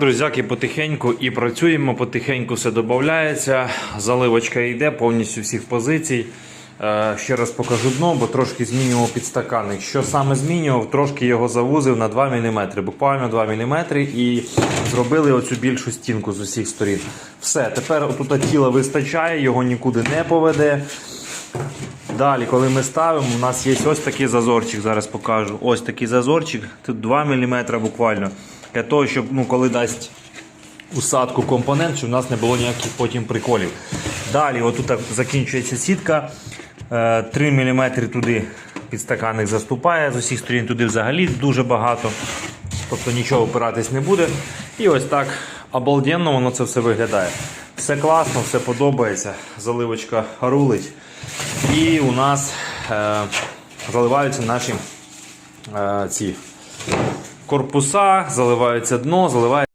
Друзяки, потихеньку і працюємо, потихеньку все додається. Заливочка йде повністю всіх позицій. Е, Ще раз покажу дно, бо трошки змінював підстаканник. Що саме змінював, трошки його завузив на 2 мм, буквально 2 мм, і зробили оцю більшу стінку з усіх сторін. Все, тепер тут тіла вистачає, його нікуди не поведе. Далі, коли ми ставимо, у нас є ось такий зазорчик, зараз покажу. Ось такий зазорчик, тут 2 мм буквально. Для того, щоб ну, коли дасть усадку компонент, щоб у нас не було ніяких потім приколів. Далі, отут закінчується сітка. Е, 3 мм туди підстаканник заступає, з усіх сторін туди взагалі дуже багато. Тобто нічого опиратись не буде. І ось так обалденно воно це все виглядає. Все класно, все подобається. Заливочка рулить. І у нас е, заливаються наші е, ці корпуса, заливається дно, заливається.